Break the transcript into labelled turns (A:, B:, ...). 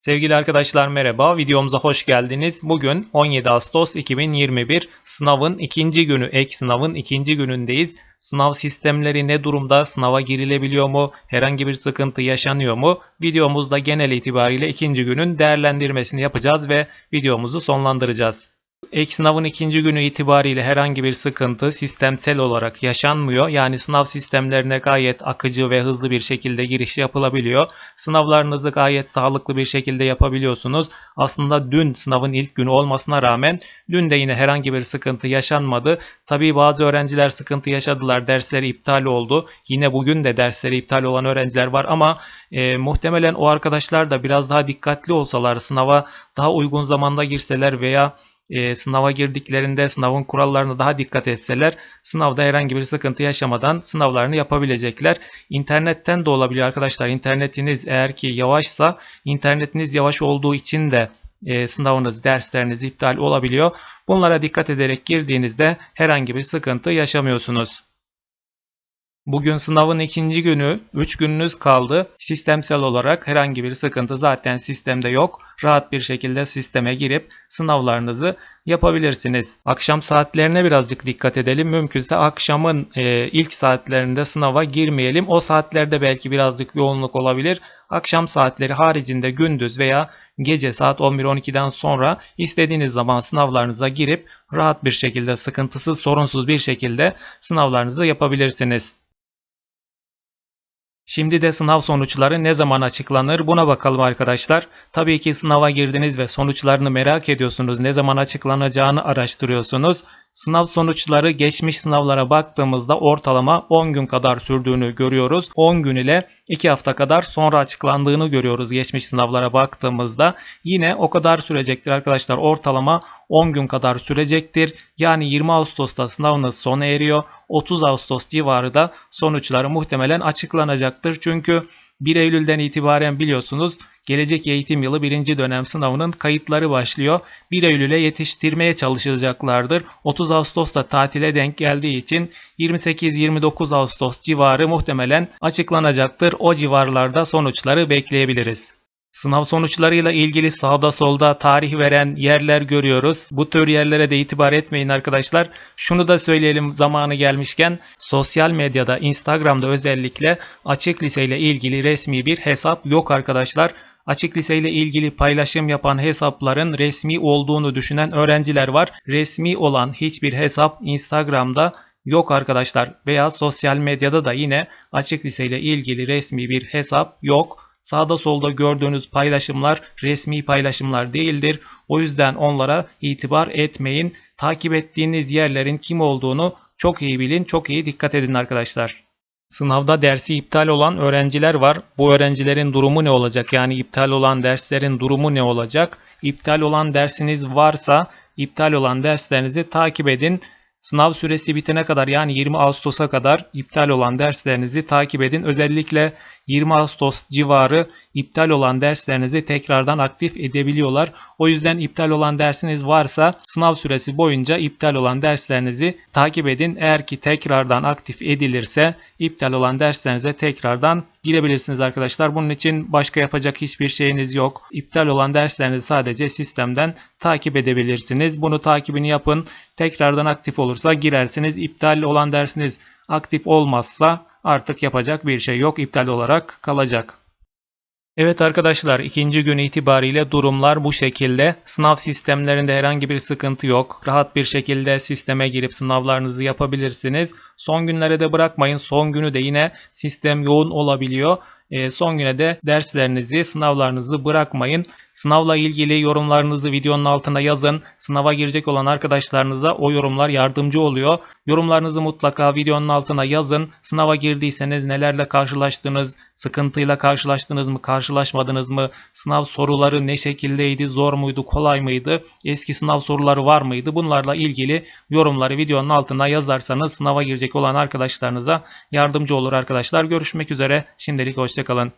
A: Sevgili arkadaşlar merhaba, videomuza hoş geldiniz. Bugün 17 Ağustos 2021 sınavın ikinci günü, ek sınavın ikinci günündeyiz. Sınav sistemleri ne durumda? Sınava girilebiliyor mu? Herhangi bir sıkıntı yaşanıyor mu? Videomuzda genel itibariyle ikinci günün değerlendirmesini yapacağız ve videomuzu sonlandıracağız. Ek sınavın ikinci günü itibariyle herhangi bir sıkıntı sistemsel olarak yaşanmıyor. Yani sınav sistemlerine gayet akıcı ve hızlı bir şekilde giriş yapılabiliyor. Sınavlarınızı gayet sağlıklı bir şekilde yapabiliyorsunuz. Aslında dün sınavın ilk günü olmasına rağmen dün de yine herhangi bir sıkıntı yaşanmadı. Tabii bazı öğrenciler sıkıntı yaşadılar. Dersleri iptal oldu. Yine bugün de dersleri iptal olan öğrenciler var ama e, muhtemelen o arkadaşlar da biraz daha dikkatli olsalar sınava daha uygun zamanda girseler veya e, sınava girdiklerinde sınavın kurallarına daha dikkat etseler sınavda herhangi bir sıkıntı yaşamadan sınavlarını yapabilecekler. İnternetten de olabiliyor arkadaşlar. İnternetiniz eğer ki yavaşsa internetiniz yavaş olduğu için de e, sınavınız, dersleriniz iptal olabiliyor. Bunlara dikkat ederek girdiğinizde herhangi bir sıkıntı yaşamıyorsunuz. Bugün sınavın ikinci günü, 3 gününüz kaldı. Sistemsel olarak herhangi bir sıkıntı zaten sistemde yok. Rahat bir şekilde sisteme girip sınavlarınızı yapabilirsiniz. Akşam saatlerine birazcık dikkat edelim. Mümkünse akşamın e, ilk saatlerinde sınava girmeyelim. O saatlerde belki birazcık yoğunluk olabilir. Akşam saatleri haricinde gündüz veya gece saat 11-12'den sonra istediğiniz zaman sınavlarınıza girip rahat bir şekilde sıkıntısız sorunsuz bir şekilde sınavlarınızı yapabilirsiniz. Şimdi de sınav sonuçları ne zaman açıklanır buna bakalım arkadaşlar. Tabii ki sınava girdiniz ve sonuçlarını merak ediyorsunuz. Ne zaman açıklanacağını araştırıyorsunuz. Sınav sonuçları geçmiş sınavlara baktığımızda ortalama 10 gün kadar sürdüğünü görüyoruz. 10 gün ile 2 hafta kadar sonra açıklandığını görüyoruz geçmiş sınavlara baktığımızda. Yine o kadar sürecektir arkadaşlar. Ortalama 10 gün kadar sürecektir. Yani 20 Ağustos'ta sınavınız sona eriyor. 30 Ağustos civarı da sonuçları muhtemelen açıklanacaktır. Çünkü 1 Eylül'den itibaren biliyorsunuz gelecek eğitim yılı birinci dönem sınavının kayıtları başlıyor. 1 Eylül'e yetiştirmeye çalışacaklardır. 30 Ağustos'ta tatile denk geldiği için 28-29 Ağustos civarı muhtemelen açıklanacaktır. O civarlarda sonuçları bekleyebiliriz. Sınav sonuçlarıyla ilgili sağda solda tarih veren yerler görüyoruz. Bu tür yerlere de itibar etmeyin arkadaşlar. Şunu da söyleyelim zamanı gelmişken sosyal medyada Instagram'da özellikle açık lise ile ilgili resmi bir hesap yok arkadaşlar. Açık lise ile ilgili paylaşım yapan hesapların resmi olduğunu düşünen öğrenciler var. Resmi olan hiçbir hesap Instagram'da yok arkadaşlar veya sosyal medyada da yine açık lise ile ilgili resmi bir hesap yok. Sağda solda gördüğünüz paylaşımlar resmi paylaşımlar değildir. O yüzden onlara itibar etmeyin. Takip ettiğiniz yerlerin kim olduğunu çok iyi bilin, çok iyi dikkat edin arkadaşlar. Sınavda dersi iptal olan öğrenciler var. Bu öğrencilerin durumu ne olacak? Yani iptal olan derslerin durumu ne olacak? İptal olan dersiniz varsa iptal olan derslerinizi takip edin. Sınav süresi bitene kadar yani 20 Ağustos'a kadar iptal olan derslerinizi takip edin. Özellikle 20 Ağustos civarı iptal olan derslerinizi tekrardan aktif edebiliyorlar. O yüzden iptal olan dersiniz varsa sınav süresi boyunca iptal olan derslerinizi takip edin. Eğer ki tekrardan aktif edilirse iptal olan derslerinize tekrardan girebilirsiniz arkadaşlar. Bunun için başka yapacak hiçbir şeyiniz yok. İptal olan derslerinizi sadece sistemden takip edebilirsiniz. Bunu takibini yapın. Tekrardan aktif olursa girersiniz. İptal olan dersiniz aktif olmazsa artık yapacak bir şey yok. iptal olarak kalacak. Evet arkadaşlar ikinci gün itibariyle durumlar bu şekilde. Sınav sistemlerinde herhangi bir sıkıntı yok. Rahat bir şekilde sisteme girip sınavlarınızı yapabilirsiniz. Son günlere de bırakmayın. Son günü de yine sistem yoğun olabiliyor. E, son güne de derslerinizi, sınavlarınızı bırakmayın. Sınavla ilgili yorumlarınızı videonun altına yazın. Sınava girecek olan arkadaşlarınıza o yorumlar yardımcı oluyor. Yorumlarınızı mutlaka videonun altına yazın. Sınava girdiyseniz nelerle karşılaştınız, sıkıntıyla karşılaştınız mı, karşılaşmadınız mı? Sınav soruları ne şekildeydi, zor muydu, kolay mıydı? Eski sınav soruları var mıydı? Bunlarla ilgili yorumları videonun altına yazarsanız sınava girecek olan arkadaşlarınıza yardımcı olur arkadaşlar. Görüşmek üzere. Şimdilik hoşçakalın.